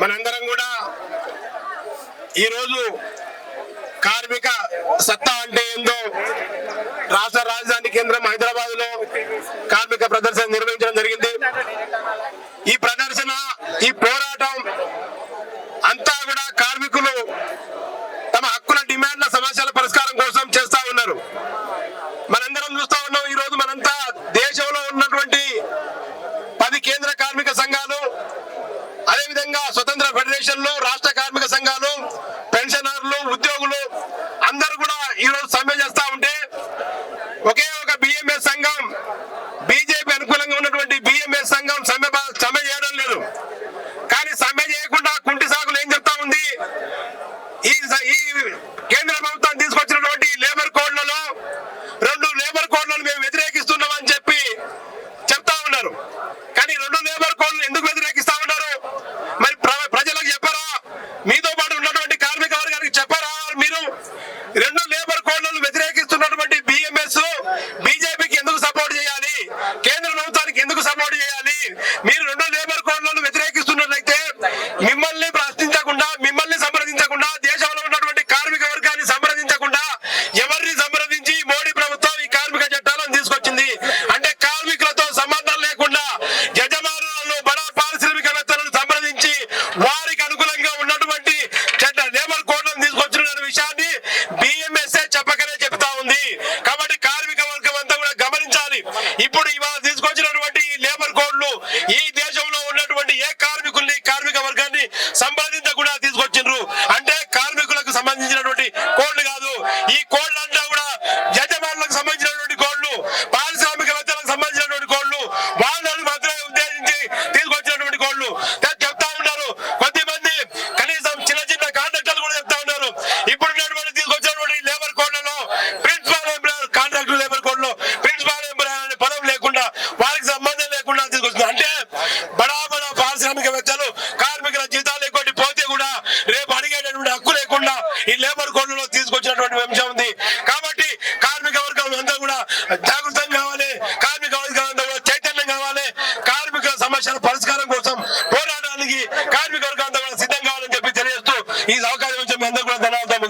మనందరం కూడా ఈరోజు కార్మిక సత్తా అంటే ఏందో రాష్ట్ర రాజధాని కేంద్రం హైదరాబాద్లో కార్మిక ప్రదర్శన నిర్వహించడం జరిగింది. ఈ ప్రదర్శన ఈ పోరాటం అంతా కూడా కార్మికులు తమ హక్కుల డిమాండ్ల సమస్యల పరిష్కారం కోసం చేస్తా ఉన్నారు మనందరం చూస్తా ఉన్నాం ఈ రోజు మనంతా దేశంలో ఉన్నటువంటి పది కేంద్ర కార్మిక సంఘాలు అదేవిధంగా స్వతంత్ర ఫెడరేషన్లు రాష్ట్ర కార్మిక సంఘాలు పెన్షనర్లు ఉద్యోగులు అందరూ కూడా ఈ రోజు సమ్మె చేస్తా ఉంటే ఒకే ఒక బిఎంఎస్ సంఘం బీజేపీ అనుకూలంగా ఉన్నటువంటి బిఎంఎస్ సంఘం సమ్మె సమ్మె చేయడం లేదు. కానీ సమ్మె చేయకుండా కుంటి సాగులు ఏం చెప్తా ఉంది? ఈ కేంద్ర ప్రభుత్వం తీసుకొచ్చినటువంటి లేబర్ కోడ్లలో రెండు లేబర్ కోడ్లను మేము వ్యతిరేకిస్తున్నాం అని చెప్పి చెప్తా ఉన్నారు కానీ రెండు లేబర్ కోడ్లు ఎందుకు వ్యతిరేకిస్తా ఉన్నారు మరి ప్ర- ప్రజలకు చెప్పారా మీతో పాటు ఉన్నటువంటి కార్మిక వర్గానికి చెప్పారా మీరు రెండు లేబర్ కోడ్లను వ్యతిరేకిస్తున్నటువంటి బిఎంఎస్ బీజేపీకి ఎందుకు సపోర్ట్ చేయాలి కేంద్ర ప్రభుత్వానికి ఎందుకు సపోర్ట్ చేయాలి మీరు రెండు సంబంధం లేకుండా తీసుకొస్తుంది అంటే బడా బడా పారిశ్రామికవేత్తలు కార్మికుల జీతాలు ఎక్కువ పోతే కూడా రేపు అడిగేటటువంటి హక్కు లేకుండా ఈ లేబర్ కోడ్లలో తీసుకొచ్చినటువంటి అంశం ఉంది. కాబట్టి కార్మిక వర్గం అంతా కూడా జాగృతం కావాలి కార్మిక వర్గం అంతా కూడా చైతన్యం కావాలి కార్మికుల సమస్యల పరిష్కారం కోసం పోరాటానికి కార్మిక వర్గం అంతా కూడా సిద్ధం కావాలని చెప్పి తెలియజేస్తూ ఈ అవకాశం ఇచ్చిన మీ అందరూ కూడా ధన్యవాదాలు.